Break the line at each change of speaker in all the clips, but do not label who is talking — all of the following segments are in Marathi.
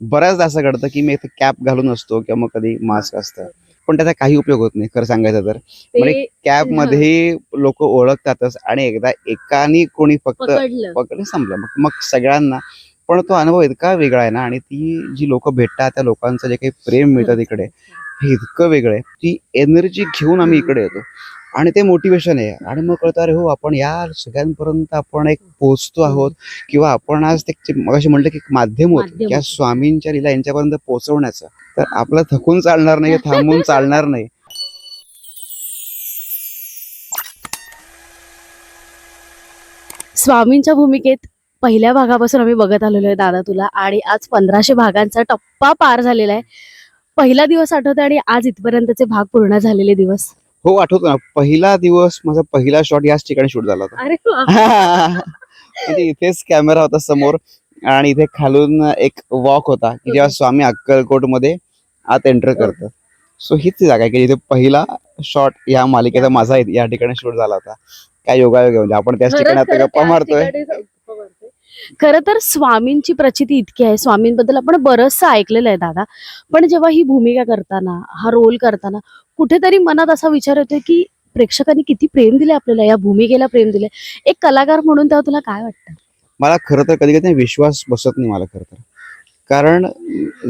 बऱ्याचदा असं घडतं की मी इथे कॅप घालून असतो किंवा मग कधी मास्क असतं. पण त्याचा काही उपयोग होत नाही खरं सांगायचं तर. म्हणजे कॅबमध्ये लोक ओळखतातच आणि एकदा एकानी कोणी फक्त
पकडलं.
संपलं. मग मग सगळ्यांना. पण तो अनुभव इतका वेगळा आहे ना आणि ती जी लोक भेटतात त्या लोकांचं जे काही प्रेम मिळतं तिकडे हे इतकं वेगळं आहे. ती एनर्जी घेऊन आम्ही इकडे येतो. आणि ते मोटिवेशन आहे. आणि मग कळतं अरे हो आपण या सगळ्यांपर्यंत आपण एक पोहोचतो आहोत. किंवा आपण आज ते मगाशी म्हटलं की माध्यम होत
माध्यम
या
होतं.
स्वामींच्या लीला यांच्यापर्यंत पोहोचवण्याचं. तर आपलं थकून चालणार नाही थांबून चालणार नाही.
स्वामींच्या भूमिकेत पहिल्या भागापासून आम्ही बघत आलेलो आहे दादा तुला. आणि आज पंधराशे भागांचा टप्पा पार झालेला आहे. पहिला दिवस आठवतो आणि आज इथपर्यंतचे भाग पूर्ण झालेले दिवस.
हो आठवतो ना. पहिला दिवस माझा पहिला शॉट याच ठिकाणी शूट झाला होता.
अरे
म्हणजे इथेच कॅमेरा होता समोर आणि इथे खालून एक वॉक होता की जेव्हा स्वामी अक्कलकोटमध्ये आत एंटर करतात सो हीच जागा आहे की जिथे पहिला शॉट या मालिकेचा माझा या ठिकाणी शूट झाला होता. काय योगायोग म्हणजे आपण त्याच ठिकाणी आता गप्पा मारतोय.
खर तर स्वामींची प्रचिती इतकी आहे. स्वामींबद्दल आपण बरंचसं ऐकलेलं आहे दादा. पण जेव्हा ही भूमिका करताना हा रोल करताना कुठेतरी मनात असा विचार येतोय की प्रेक्षकांनी किती प्रेम दिले आपल्याला या भूमिकेला प्रेम दिले एक कलाकार म्हणून तेव्हा तुला काय वाटतं?
मला खरं तर कधी कधी विश्वास बसत नाही मला खरं तर. कारण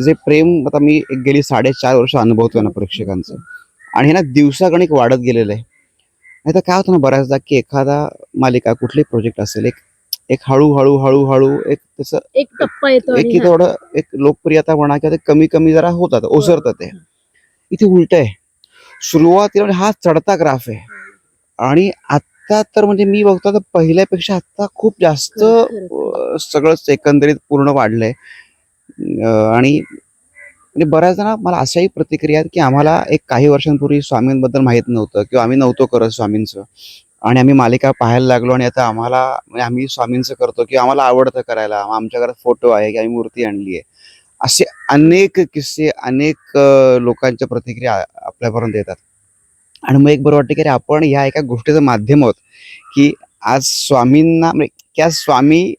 जे प्रेम आता मी एक गेली साडेचार वर्ष अनुभवतोय ना प्रेक्षकांचं. आणि हे ना दिवसागणिक वाढत गेलेलं आहे. नाही तर काय होतं ना बऱ्याचदा की एखादा मालिका कुठले प्रोजेक्ट असेल एक एक हळूहळू हळूहळू एक तसं
एक टप्पा येतो
एक
आणि
की
हा.
थोडं एक लोकप्रियता म्हणा किंवा ते कमी कमी जरा होतात ओसरतं ते. इथे उलट आहे. सुरुवातीला म्हणजे हा चढता ग्राफ आहे. आणि आता तर म्हणजे मी बघतो तर पहिल्यापेक्षा आता खूप जास्त
खरं, खरं.
अं, सगळंच एकंदरीत पूर्ण वाढलंय. अं, आणि म्हणजे बऱ्याच जण मला अशाही प्रतिक्रिया आहेत की आम्हाला एक काही वर्षांपूर्वी स्वामींबद्दल माहीत नव्हतं किंवा आम्ही नव्हतो करत स्वामींचं. आणि आम्ही मालिका पाहायला लागलो आणि आता आम्हाला म्हणजे आम्ही स्वामींचं करतो किंवा आम्हाला आवडतं करायला. आमच्या घरात फोटो आहे की आम्ही मूर्ती आणली आहे. असे अनेक किस्से अनेक लोकांच्या प्रतिक्रिया आपल्यापर्यंत येतात. आणि मग एक बरं वाटतं की अरे आपण ह्या एका गोष्टीचं माध्यम आहोत की आज स्वामींना म्हणजे त्या स्वामी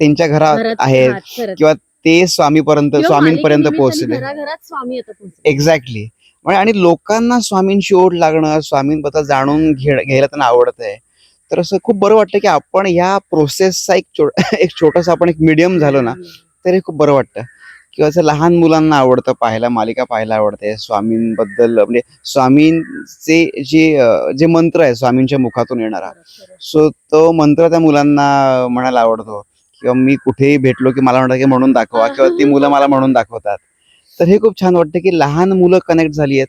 त्यांच्या घरात आहेत. किंवा ते स्वामीपर्यंत स्वामींपर्यंत पोहोचले. एक्झॅक्टली म्हणजे आणि लोकांना स्वामींची ओढ लागणं स्वामींबद्दल जाणून घे घ्यायला त्यांना आवडत आहे तर असं खूप बरं वाटतं की आपण या प्रोसेसचा एक छो एक छोटासा आपण एक मीडियम झालो ना तर हे खूप बरं वाटतं. किंवा असं लहान मुलांना आवडतं पाहायला मालिका पाहायला आवडते स्वामींबद्दल म्हणजे स्वामींचे जे जे मंत्र आहे स्वामींच्या मुखातून येणारा सो तो मंत्र त्या मुलांना म्हणायला आवडतो. किंवा मी कुठेही भेटलो की मला म्हणतात की म्हणून दाखवा किंवा ती मुलं मला म्हणून दाखवतात. तर हे खूप छान वाटतं की लहान मुलं कनेक्ट झाली आहेत.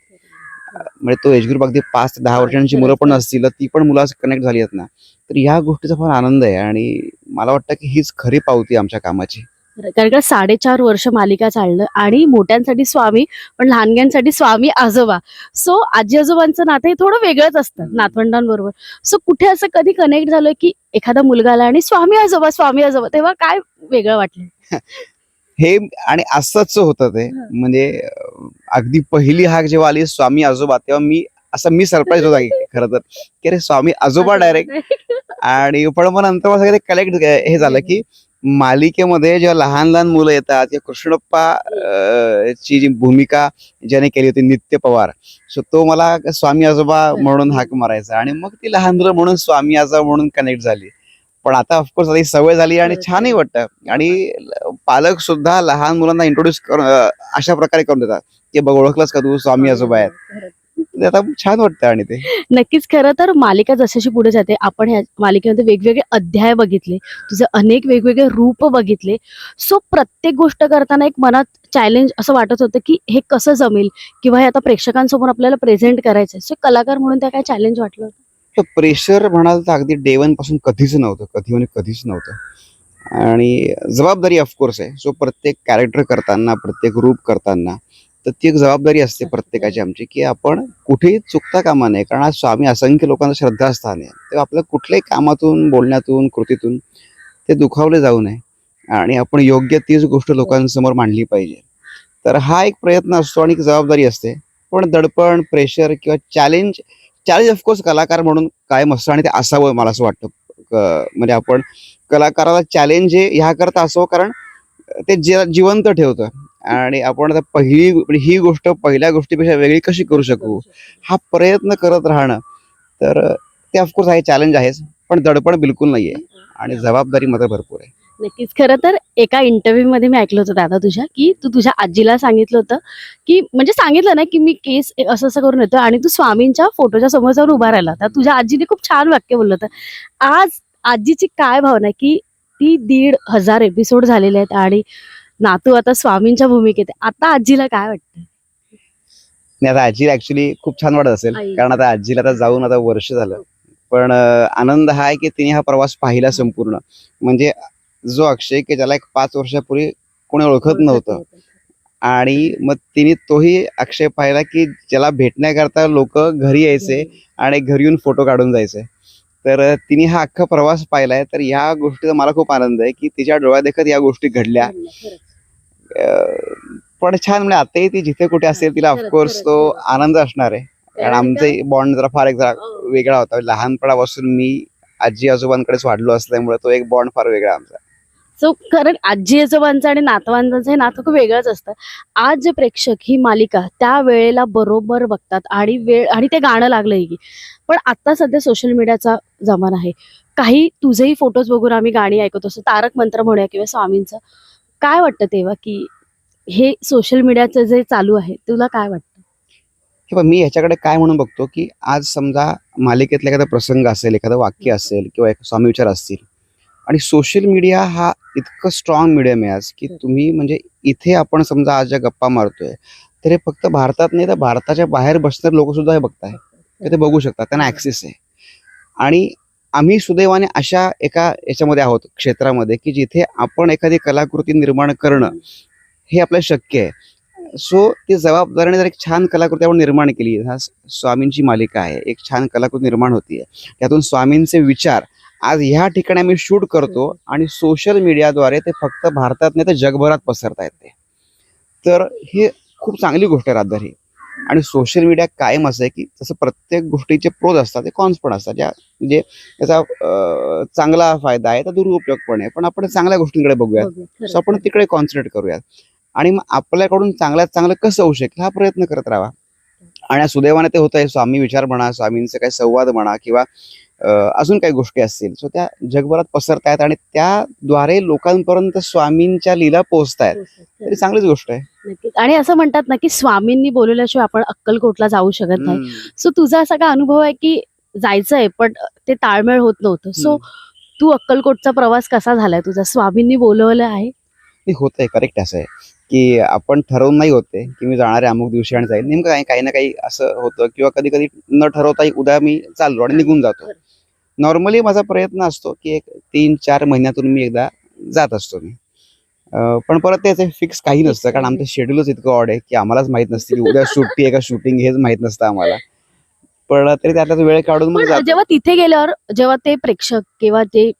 म्हणजे तो एज ग्रुप अगदी पाच ते दहा वर्षांची मुलं पण असतील ती पण मुलं कनेक्ट झाली आहेत ना. तर ह्या गोष्टीचा फार आनंद आहे आणि मला वाटतं की हीच खरी पावती आमच्या कामाची.
कारण का साडेचार वर्ष मालिका चाललं आणि मोठ्यांसाठी स्वामी पण लहानग्यांसाठी स्वामी आजोबा. सो आजी आजोबांचं नातं हे थोडं वेगळंच असतं नातवंडांबरोबर. सो कुठे असं कधी कनेक्ट झालं की एखादा मुलगा आला आणि स्वामी आजोबा स्वामी आजोबा तेव्हा काय वेगळं वाटलं?
हे आणि असंच होतं ते. म्हणजे अगदी पहिली हाक जेव्हा आली स्वामी आजोबा तेव्हा मी असं मी सरप्राईज होता खरं तर. की अरे स्वामी आजोबा डायरेक्ट आणि पण मग नंतर मला सगळं कलेक्ट हे झालं की मालिकेमध्ये जेव्हा लहान लहान मुलं येतात किंवा कृष्णप्पा ची जी भूमिका ज्याने केली होती नित्य पवार. सो तो मला स्वामी आजोबा म्हणून हाक मारायचा. आणि मग ती लहान मुलं म्हणून स्वामी आजोबा म्हणून कनेक्ट झाली. पण आता ऑफकोर्स आता ही सवय झाली आणि छानही वाटतं. आणि पालक सुद्धा लहान मुलांना इंट्रोड्यूस अशा प्रकारे करून देतात की बघ ओळखलंस का तू? स्वामी आजोबा आहेत. ते आता छान वाटतं आणि ते.
नक्कीच खरं तर मालिका जशाशी पुढे जाते आपण ह्या मालिकेमध्ये वेगवेगळे अध्याय बघितले तुझे अनेक वेगवेगळे रूप बघितले. सो प्रत्येक गोष्ट करताना एक मनात चॅलेंज असं वाटत होतं की हे कसं जमेल? किंवा हे आता प्रेक्षकांसमोर आपल्याला प्रेझेंट करायचं सो कलाकार म्हणून त्या काय चॅलेंज वाटलं होतं?
प्रेशर म्हणाल तर अगदी डे पासून कधीच नव्हतं कधी म्हणजे कधीच नव्हतं. आणि जबाबदारी ऑफकोर्स आहे. सो प्रत्येक कॅरेक्टर करताना प्रत्येक रूप करताना तर ती एक जबाबदारी असते प्रत्येकाची आमची की आपण कुठेही चुकता कामा नये. कारण आज स्वामी असंख्य लोकांचं श्रद्धास्थान आहे. तेव्हा आपल्या कुठल्याही कामातून बोलण्यातून कृतीतून ते दुखावले जाऊ नये. आणि आपण योग्य तीच गोष्ट लोकांसमोर मांडली पाहिजे. तर हा एक प्रयत्न असतो आणि एक जबाबदारी असते. पण दडपण प्रेशर किंवा चॅलेंज चॅलेंज ऑफकोर्स कलाकार म्हणून कायम असतं आणि ते असावं मला असं वाटतं. म्हणजे आपण कलाकाराला चॅलेंज हे ह्या करता कारण ते जिवंत ठेवतं. आणि आपण आता पहिली म्हणजे ही गोष्ट पहिल्या गोष्टीपेक्षा वेगळी कशी करू शकू? हा प्रयत्न करत राहणं. तर ते ऑफकोर्स आहे चॅलेंज आहेच पण दडपण बिलकुल नाहीये. आणि जबाबदारी मात्र भरपूर आहे.
नक्कीच. खरं तर एका इंटरव्ह्यू मध्ये मी ऐकलं होतं दादा तुझ्या की तू तुझ्या आजीला सांगितलं होतं की म्हणजे सांगितलं ना की मी केस असं असं करून येतो आणि तू स्वामींच्या फोटोच्या समोर जाऊन उभा राहिला तर तुझ्या आजीने खूप छान वाक्य बोललं होतं. आज आजीची काय भावना की ती दीड हजार एपिसोड झालेले आहेत आणि नातू आता स्वामींच्या भूमिकेत. आता आजीला काय वाटतं
आणि आता आजीला ऍक्च्युली खूप छान वाटत असेल.
आई.
कारण आता आजीला आता जाऊन आता वर्ष झालं. पण अं, आनंद हा आहे की तिने हा प्रवास पाहिला संपूर्ण. म्हणजे जो अक्षय की ज्याला एक पाच वर्षापूर्वी कोणी ओळखत नव्हतं. आणि मग तिने तोही अक्षय पाहिला की ज्याला भेटण्याकरता लोक घरी यायचे आणि घरी येऊन फोटो काढून जायचे. तर तिने हा अख्खा प्रवास पाहिलाय. तर या गोष्टीचा मला खूप आनंद आहे की तिच्या डोळ्यात देखत या गोष्टी घडल्या. अं, पण छान म्हणजे आताही ती जिथे कुठे असेल तिला ऑफकोर्स तो. आनंद असणार आहे. कारण आमचे बॉन्ड जरा फार एक जरा
हो.
वेगळा होता. लहानपणापासून मी आजी आजोबांकडेच वाढलो असल्यामुळे तो एक बॉन्ड फार वेगळा आमचा.
सो कारण आजी आजोबांचं आणि नातवांचं हे नातं खूप वेगळंच असतं. आज जे प्रेक्षक ही मालिका त्या वेळेला बरोबर बघतात आणि वेळ आणि ते गाणं लागलंय की. पण आता सध्या सोशल मीडियाचा जमाना आहे. काही तुझेही फोटोज बघून आम्ही गाणी ऐकत असतो. तारक मंत्र म्हणूया किंवा स्वामींचं. काय वाटतं तेव्हा की हे सोशल मीडियाचं जे चालू आहे तुला काय वाटतं?
किंवा मी ह्याच्याकडे काय म्हणून बघतो की आज समजा मालिकेतला एखादा प्रसंग असेल एखादं वाक्य असेल किंवा एक स्वामी विचार असतील आणि सोशल मीडिया हा इतकं स्ट्रॉंग मीडियम आहे आज की तुम्ही म्हणजे इथे आपण समजा आज ज्या गप्पा मारतोय तर हे फक्त भारतात नाही तर भारताच्या बाहेर बसणारे लोक सुद्धा हे बघताय ते ते बघू शकतात त्यांना ऍक्सेस आहे. आणि आम्ही सुदैवाने अशा एका याच्यामध्ये आहोत क्षेत्रामध्ये की जिथे आपण एखादी कलाकृती निर्माण करणं हे आपल्याला शक्य आहे. सो ती जबाबदारीने जर एक छान कलाकृती आपण निर्माण केली हा स्वामींची मालिका आहे एक छान कलाकृती निर्माण होतीये त्यातून स्वामींचे विचार आज ह्या ठिकाणी आम्ही शूट करतो आणि सोशल मीडियाद्वारे ते फक्त भारतात नाही तर जगभरात पसरता येते तर हे खूप चांगली गोष्ट आहे रादर ही आणि सोशल मीडिया कायम असं आहे की जसं प्रत्येक गोष्टीचे प्रोज असतात ते कॉन्स पण असतात. ज्या म्हणजे त्याचा चांगला फायदा आहे तर दुरुपयोग पण आहे. पण आपण चांगल्या गोष्टींकडे बघूयात. सो आपण तिकडे कॉन्सन्ट्रेट करूयात. आणि मग आपल्याकडून चांगल्यात चांगलं कसं होऊ शकेल हा प्रयत्न करत राहावा आणि सुदैवाने ते होत आहे स्वामी विचार म्हणा स्वामींचे काही संवाद म्हणा किंवा अजून काही गोष्टी असतील. सो त्या जगभरात पसरतायत आणि त्याद्वारे लोकांपर्यंत स्वामींच्या लीला पोहोचतायत. तरी चांगलीच गोष्ट आहे.
आणि असं म्हणतात ना की स्वामींनी बोलवल्याशिवाय आपण अक्कलकोटला जाऊ शकत नाही. सो तुझा असा काय अनुभव आहे की जायचंय पण ते ताळमेळ होत नव्हतं. सो तू अक्कलकोटचा प्रवास कसा झालाय तुझा? स्वामींनी बोलवलं आहे?
नाही होतंय. करेक्ट असं आहे. की आपण ठरवून नाही होते की मी जाणार आहे अमुक दिवशी आणि जाईल. नेमकं काही काही ना काही असं होतं किंवा कधी कधी न ठरवता उद्या मी चाललो आणि निघून जातो. नॉर्मली माझा प्रयत्न असतो की एक तीन चार महिन्यातून मी एकदा जात असतो मी. पण परत त्याचे फिक्स काही नसतं कारण आमचं शेड्यूलच इतकं ऑड आहे की आम्हालाच माहीत नसतं की उद्या सुट्टी आहे का शूटिंग हेच माहीत नसतं आम्हाला. पण तरी त्यातला वेळ काढून मग
पण
जातो.
जेव्हा तिथे गेल्यावर जेव्हा ते प्रेक्षक किंवा ते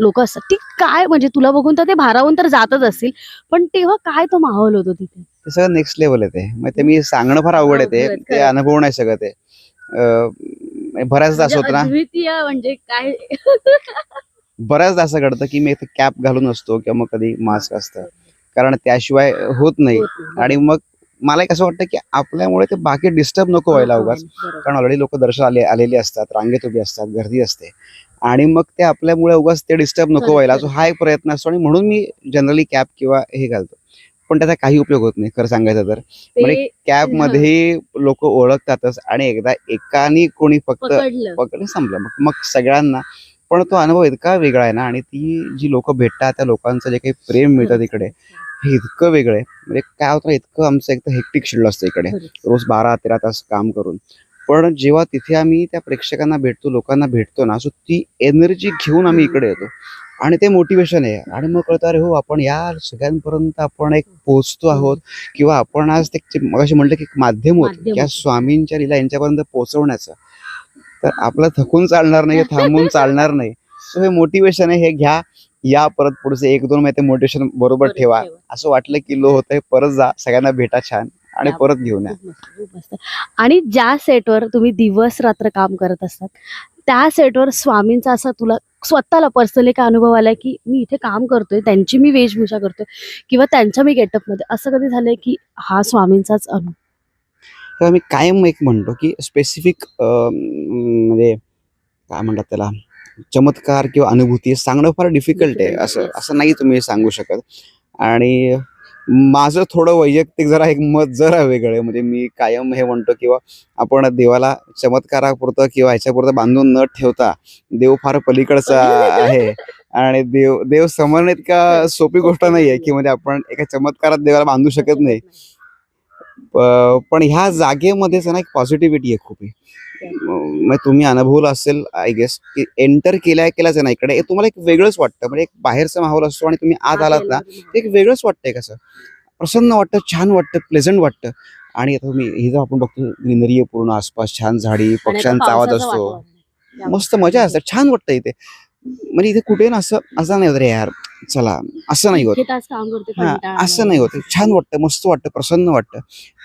लोक असतात ती काय म्हणजे तुला बघून तर ते भारावून तर जातच असतील पण तेव्हा काय तो माहोल होतो तिथे?
ते सगळं नेक्स्ट लेवल आहे ते. मग ते मी सांगणं फार अवघड आहे ते.
अवघड,
ते
खरं.
अनुभव नाही सगळं ते. अं, बऱ्याचदा असं होतं ना.
म्हणजे अद्वितीय म्हणजे काय?
बऱ्याचदा असं घडतं की मी कॅप घालून असतो किंवा मग कधी मास्क असतं. कारण त्याशिवाय होत नाही. आणि मग मला एक असं वाटतं की आपल्यामुळे ते बाकी डिस्टर्ब नको व्हायला उगाच. कारण ऑलरेडी लोक दर्शन आले आलेले असतात रांगेत उभी असतात गर्दी असते. आणि मग ते आपल्यामुळे उगाच ते डिस्टर्ब नको व्हायला. हा एक प्रयत्न असतो आणि म्हणून मी जनरली कॅप किंवा हे घालतो. पण त्याचा काही उपयोग होत नाही खरं सांगायचं तर. म्हणजे
ते
कॅबमध्ये लोक ओळखतातच आणि एकदा एकानी कोणी फक्त
पकडलं.
पकडलं संपलं. मग मग सगळ्यांना. पण तो अनुभव इतका वेगळा आहे ना आणि ती जी लोक भेटतात त्या लोकांचं जे काही प्रेम मिळतं तिकडे हे इतकं वेगळं आहे. म्हणजे काय होतं इतकं आमचं एक हेक्टिक शेड्यूल असतं इकडे. रोज बारा तेरा तास काम करून. पण जेव्हा तिथे आम्ही त्या प्रेक्षकांना भेटतो लोकांना भेटतो ना सो ती एनर्जी घेऊन आम्ही इकडे येतो. आणि ते मोटिवेशन आहे. आणि मग कळतं अरे हो आपण या सगळ्यांपर्यंत आपण एक पोहोचतो आहोत. किंवा आपण आज ते मगाशी म्हटलं की एक माध्यम होत या
होतो.
स्वामींच्या लीला यांच्यापर्यंत पोहोचवण्याचं. तर आपलं थकून चालणार नाही थांबून चालणार नाही. सो हे मोटिवेशन आहे हे घ्या. या परत पुढचे एक दोन महिने मोटिवेशन बरोबर ठेवा. असं वाटलं की लो होतंय परत जा. सगळ्यांना भेटा छान. आणि परत घेऊन या.
खूप मस्त. आणि ज्या सेटवर तुम्ही दिवस रात्र काम करत असतात त्या सेटवर स्वामींचा असा तुला स्वतःला पर्सनली काय अनुभव आलाय की मी इथे काम करतोय त्यांची मी वेशभूषा करतोय किंवा त्यांच्या मी गेटअपमध्ये? असं कधी झालंय की हा स्वामींचाच अनुभव
तेव्हा मी कायम एक म्हणतो की स्पेसिफिक म्हणजे काय म्हणतात त्याला चमत्कार किंवा अनुभूती सांगणं फार डिफिकल्ट आहे. असं असं नाही तुम्ही सांगू शकत. आणि माझं थोडं वैयक्तिक जरा एक मत जरा वेगळं म्हणजे मी कायम हे म्हणतो किंवा आपण देवाला चमत्कारापुरतं किंवा ह्याच्यापुरतं बांधून न ठेवता देव फार पलीकडचा आहे. आणि देव देव समजणं इतका सोपी गोष्ट नाही आहे की म्हणजे आपण एका चमत्कारात देवाला बांधू शकत नाही. पण ह्या जागेमध्येच ना एक पॉझिटिव्हिटी आहे खूप आहे. तुम्ही अनुभवलं असेल आय गेस की एंटर केल्या केल्याच आहे ना इकडे. तुम्हाला एक वेगळंच वाटतं. म्हणजे एक बाहेरचा माहोल असतो आणि तुम्ही आत आलात ना ते एक वेगळंच वाटतंय कसं. प्रसन्न वाटतं छान वाटतं प्लेझंट वाटतं. आणि आता तुम्ही हे जर आपण बघतो ग्रीनरी आहे पूर्ण आसपास छान झाडी पक्ष्यांचा आवाज असतो. मस्त मजा असते छान वाटतं इथे. म्हणजे इथे कुठे ना असं असं नाही होत रे यार. चला असं नाही होत. हा असं नाही होत. छान वाटतं मस्त वाटतं प्रसन्न वाटतं.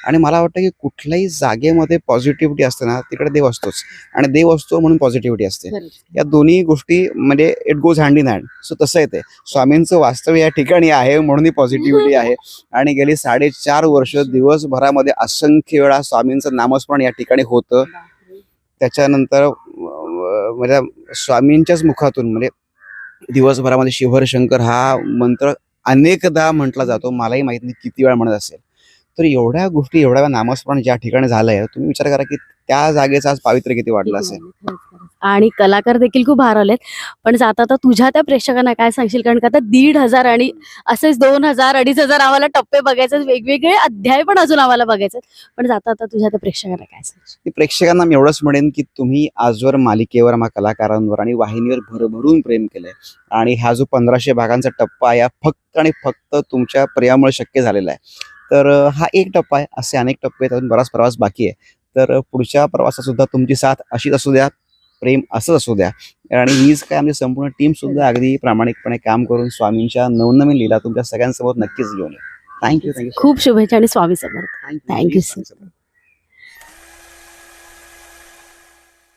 आणि मला वाटतं की कुठल्याही जागेमध्ये पॉझिटिव्हिटी असते ना तिकडे देव असतोच. आणि देव असतो म्हणून पॉझिटिव्हिटी असते. या दोन्ही गोष्टी म्हणजे it goes hand in hand so तसं येते स्वामींचं वास्तव या ठिकाणी आहे म्हणून ही पॉझिटिव्हिटी आहे. आणि गेली साडेचार वर्ष दिवसभरामध्ये असंख्य वेळा स्वामींचं नामस्मरण या ठिकाणी होतं. त्याच्यानंतर अं, म्हणजे स्वामींच्याच मुखातून म्हणजे दिवसभरामध्ये शिवहर शंकर हा मंत्र अनेकदा म्हटला जातो. मलाही माहीत नाही किती वेळा म्हणत असेल. तर एवढ्या गोष्टी एवढ्या नामस्मरण ज्या ठिकाणी झालंय तुम्ही विचार करा की त्या जागेचं आज पावित्र्य किती वाढलं असेल.
आणि कलाकार देखील खूप हरवलेत पण जाता आता तुझ्या त्या प्रेक्षकांना काय सांगशील? कारण का आता दीड हजार आणि असेच दोन हजार अडीच हजार आम्हाला टप्पे बघायचे वेगवेगळे अध्याय पण अजून आम्हाला बघायचे पण जाता आता तुझ्या त्या प्रेक्षकांना काय सांगशील?
प्रेक्षकांना मी एवढंच म्हणेन की तुम्ही आजवर मालिकेवर आम्हा कलाकारांवर आणि वाहिनीवर भरभरून प्रेम केलंय. आणि हा जो पंधराशे भागांचा टप्पा या फक्त आणि फक्त तुमच्या प्रेमामुळे शक्य झालेला आहे. तर हा एक टप्पा आहे. असे अनेक टप्पे आहेत. अजून बराच प्रवास बाकी आहे. तर पुढच्या प्रवासात सुद्धा तुमची साथ अशीच असू द्या. प्रेम असंच असू द्या. आणि हीच काय आमची संपूर्ण टीम सुद्धा अगदी प्रामाणिकपणे काम करून स्वामींच्या नवनवीन लीला तुमच्या सगळ्यांसोबत नक्कीच घेऊन थँक्यू थँक्यू
खूप शुभेच्छा आणि स्वामी समर्थ. You, sir.